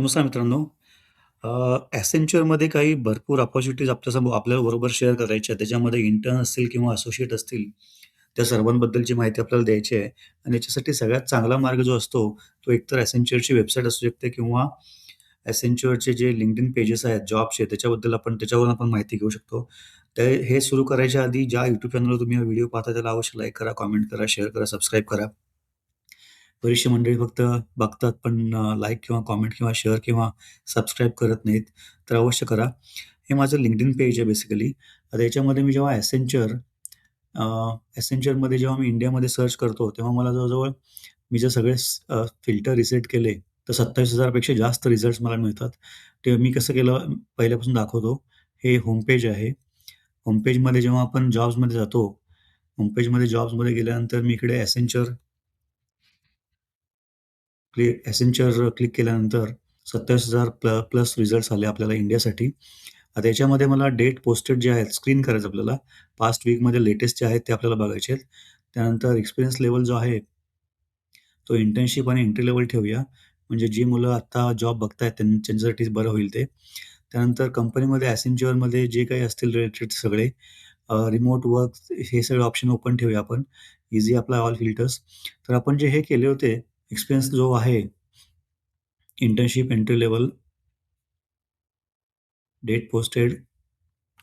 नमस्कार मित्रांनो. ॲसेंच्युअरमध्ये काही भरपूर अपॉर्च्युनिटीज आपल्यासमोर आपल्याला बरोबर शेअर करायच्या त्याच्यामध्ये इंटर्न असतील किंवा असोसिएट असतील, त्या सर्वांबद्दलची माहिती आपल्याला द्यायची आहे आणि याच्यासाठी सगळ्यात चांगला मार्ग जो असतो, तो एकतर ॲसेंच्युअरची वेबसाईट असू शकते किंवा ॲसेंच्युअरचे जे लिंकडिन पेजेस आहेत, जॉबचे त्याच्याबद्दल आपण त्याच्यावरून आपण माहिती घेऊ शकतो. ते हे सुरू करायच्या आधी ज्या यूट्यूब चॅनलवर तुम्ही हा व्हिडिओ पाहता त्याला अवश्य लाईक करा, कॉमेंट करा, शेअर करा, सबस्क्राईब करा. बरीचशी मंडळी फक्त बघतात पण लाईक किंवा कॉमेंट किंवा शेअर किंवा सबस्क्राईब करत नाहीत. तर अवश्य करा. हे माझं लिंकडिन पेज आहे बेसिकली. आता याच्यामध्ये मी जेव्हा ॲसेंचर ॲसेंचरमध्ये जेव्हा मी इंडियामध्ये सर्च करतो, तेव्हा मला जवळजवळ मी जर सगळे फिल्टर रिसेट केले, तर सत्तावीस हजारपेक्षा जास्त रिझल्ट्स मला मिळतात. ते मी कसं केलं पहिल्यापासून दाखवतो. हे होमपेज आहे. होमपेजमध्ये जेव्हा आपण जॉब्समध्ये जातो, होमपेजमध्ये जॉब्समध्ये गेल्यानंतर मी इकडे ॲसेंचर क्लि ॲसेंचर क्लिक केल्यानंतर 27,000 प्ल प्लस रिझल्ट आले आपल्याला इंडियासाठी. आता याच्यामध्ये मला डेट पोस्टेड जे आहेत, स्क्रीन करायचं आपल्याला. पास्ट वीकमध्ये लेटेस्ट जे आहेत ते आपल्याला बघायचे आहेत. त्यानंतर एक्सपिरियन्स लेवल जो आहे, तो इंटर्नशिप आणि एंट्री लेवल ठेवूया. म्हणजे जी मुलं आत्ता जॉब बघतायत त्यांच्यासाठी बरं होईल ते. त्यानंतर कंपनीमध्ये ॲसेंच्युअरमध्ये जे काही असतील रिलेटेड सगळे रिमोट वर्क हे सगळे ऑप्शन ओपन ठेवूया आपण. Easy apply all filters. तर आपण जे हे केले होते, एक्सपिरियन्स जो आहे, internship, entry level date posted,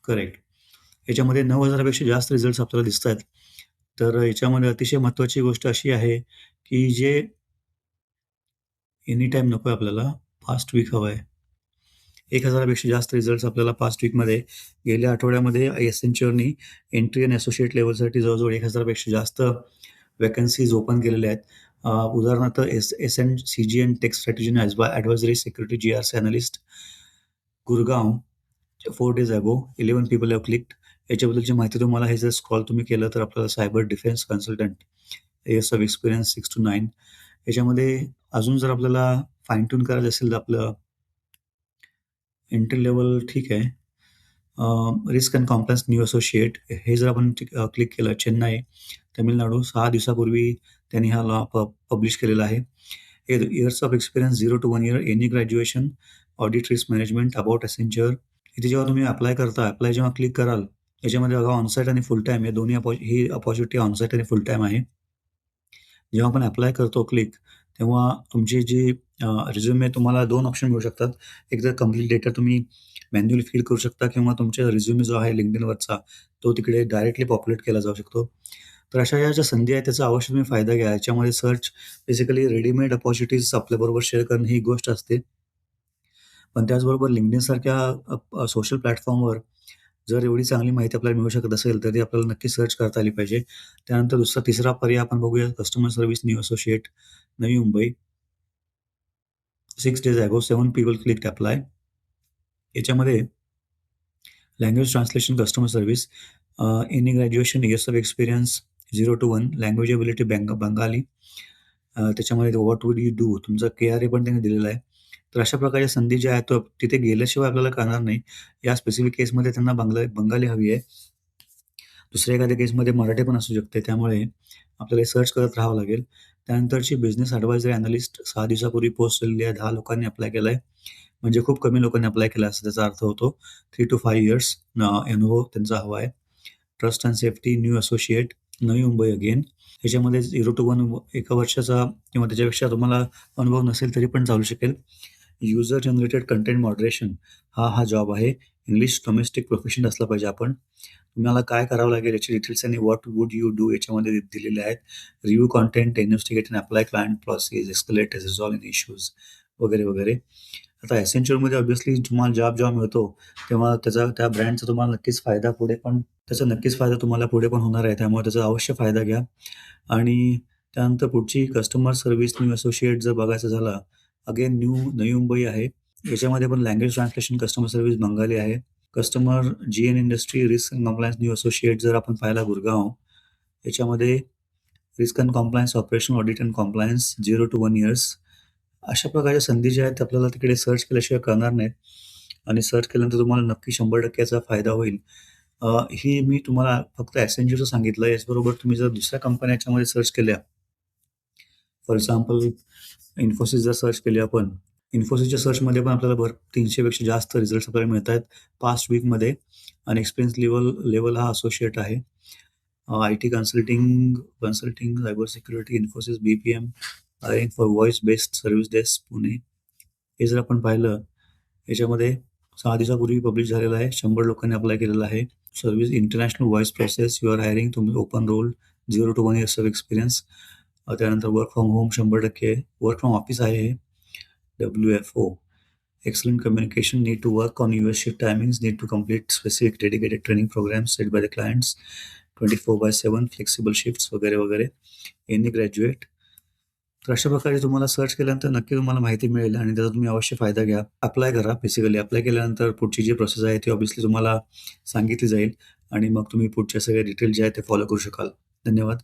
correct. याच्यामध्ये नऊ हजारापेक्षा जास्त रिझल्ट्स आपल्याला दिसतायत. तर याच्यामध्ये अतिशय महत्त्वाची गोष्ट अशी आहे, की जे एनी टाईम नको आहे आपल्याला, फास्ट वीक हवं आहे. एक हजारापेक्षा जास्त रिझल्ट्स आपल्याला फास्ट वीकमध्ये गेल्या आठवड्यामध्ये एस एनच्युअरनी एंट्री आणि असोसिएट लेवलसाठी जवळजवळ एक हजारापेक्षा जास्त वॅकन्सीज ओपन केलेल्या आहेत. उदाहरणार्थ S S N C G N tax strategy edge ॲडवा advisory security G R C analyst Gurgaon four days ago 11 people have clicked. याच्याबद्दलची माहिती तुम्हाला हे जर स्क्रॉल तुम्ही केलं तर आपल्याला cyber defence consultant, years of experience six to nine याच्यामध्ये अजून जर आपल्याला फाईन ट्यून करायचं असेल तर आपलं एंट्री लेवल ठीक आहे. Risk and compliance new associate हे जर आपण क्लिक केलं चेन्नई, तामिळनाडू सहा दिवसापूर्वी त्यांनी हा लॉ प पब्लिश केलेला आहे. Years of experience zero to one year, any graduation, audit risk management, about Accenture. इथे जेव्हा तुम्ही अप्लाय करता, अप्लाय जेव्हा क्लिक कराल, याच्यामध्ये बघा ऑनसाईट आणि फुल टाईम या दोन्ही अपॉ ही अपॉर्च्युनिटी ऑनसाईट आणि फुल टाईम आहे. जेव्हा आपण अप्लाय करतो क्लिक, तेव्हा तुमची जी रिझ्युमे तुम्हाला दोन ऑप्शन मिळू शकतात. एक तर कंप्लीट डेटा तुम्ही मॅन्युअली फीड करू शकता किंवा तुमच्या रिझ्युमे जो आहे लिंकडिनवरचा तो तिकडे डायरेक्टली पॉप्युलेट केला जाऊ शकतो. तर अशा या ज्या संधी आहेत त्याचा अवश्य तुम्ही फायदा घ्या. याच्यामध्ये सर्च बेसिकली रेडीमेड अपॉर्च्युनिटीज आपल्याबरोबर शेअर करणं ही गोष्ट असते. पण त्याचबरोबर लिंकडिनसारख्या सारख्या सोशल प्लॅटफॉर्मवर जर एवढी चांगली माहिती आपल्याला मिळू शकत असेल, तर ती आपल्याला नक्की सर्च करता आली पाहिजे. त्यानंतर दुसरा तिसरा पर्याय आपण बघूया customer service new associate, Navi Mumbai. Six days ago 7 people click apply. याच्यामध्ये language translation customer service, any graduation, years of experience zero to one language ability bang Bengali. त्याच्यामध्ये व्हॉट वुड यू डू? तुमचा के-आर-ए पण त्यांनी दिलेला आहे. तर अशा प्रकारच्या संधी ज्या आहेत, तिथे गेल्याशिवाय आपल्याला कळणार नाही. या स्पेसिफिक केसमध्ये त्यांना बंगला बंगाली हवी आहे. दुसऱ्या एखाद्या केसमध्ये मराठी पण असू शकते. त्यामुळे आपल्याला सर्च करत राहावं लागेल. त्यानंतरची बिझनेस ॲडवायझरी अनालिस्ट सहा दिवसापूर्वी पोस्ट झालेली आहे. दहा लोकांनी अप्लाय केलाय. म्हणजे खूप कमी लोकांनी अप्लाय केला असा त्याचा अर्थ होतो. Three to five years uh, अनुभव त्यांचा हवा आहे. Trust and safety new associate, Navi Mumbai again. ह्याच्यामध्ये झिरो टू वन एका वर्षाचा किंवा त्याच्यापेक्षा तुम्हाला अनुभव नसेल तरी पण चालू शकेल. युजर जनरेटेड कंटेंट मॉडरेशन हा हा जॉब आहे. इंग्लिश डोमेस्टिक प्रोफेशन असलं पाहिजे आपण. तुम्हाला काय करावं लागेल याचे डिटेल्स आणि व्हॉट वुड यू डू याच्यामध्ये दिलेले आहेत. Review content investigate and apply client process, escalate resolve in issues वगैरे, वगैरे. आता एसेन्शियलमध्ये ऑब्व्हियसली तुम्हाला जॉब जेव्हा मिळतो, तेव्हा त्याचा त्या ब्रँडचा तुम्हाला नक्कीच फायदा पुढे पण त्याचा नक्कीच फायदा तुम्हाला पुढे पण होणार आहे. त्यामुळे त्याचा अवश्य फायदा घ्या. आणि त्यानंतर पुढची कस्टमर सर्व्हिस न्यू असोसिएट जर बघायचं झालं, अगेन न्यू नवी मुंबई आहे. याच्यामध्ये पण language translation customer service Bengali आहे. Customer G N industry risk and compliance new associate जर आपण पाहिला गुरगाव याच्यामध्ये risk and compliance operation audit and compliance zero to one years. अशा प्रकारच्या संधी ज्या आहेत आपल्याला तिकडे सर्च केल्याशिवाय करणार नाहीत आणि सर्च केल्यानंतर तुम्हाला नक्की शंभर टक्क्याचा फायदा होईल. ही मी तुम्हाला फक्त ॲसेंजरचं सांगितलं. याचबरोबर तुम्ही जर दुसऱ्या कंपन्या याच्यामध्ये सर्च केल्या फॉर एक्झाम्पल इन्फोसिस जर सर्च केली आपण, इन्फोसिसच्या सर्चमध्ये पण आपल्याला भर तीनशेपेक्षा जास्त रिझल्ट आपल्याला मिळतायत पास्ट वीकमध्ये आणि एक्सपिरियन्स लेवल लेवल हा असोसिएट आहे. I T consulting consulting, cyber security, Infosys, B P M, hiring for voice based service desk Pune. हे जर आपण पाहिलं, याच्यामध्ये सहा दिवसापूर्वी पब्लिश झालेलं आहे. शंभर लोकांनी अप्लाय केलेलं आहे. Service international voice process, your hiring तुम्ही open role zero to one years of experience. त्यानंतर वर्क फ्रॉम होम शंभर टक्के वर्क फ्रॉम ऑफिस आहे WFO. W F O. Excellent communication, need to work on US shift timings, need to complete specific dedicated training programs set by the clients, 24/7 flexible shifts वगैरे, वगैरे. Any graduate. तर अशा प्रकारे तुम्हाला search केल्यानंतर नक्की तुम्हाला माहिती मिळेल आणि त्याचा तुम्ही अवश्य फायदा घ्या. अप्लाय करा बेसिकली. अप्लाय केल्यानंतर पुढची जी प्रोसेस आहे ती ऑब्विसली तुम्हाला सांगितली जाईल आणि मग तुम्ही पुढच्या सगळ्या डिटेल जे आहे ते फॉलो करू शकाल. धन्यवाद.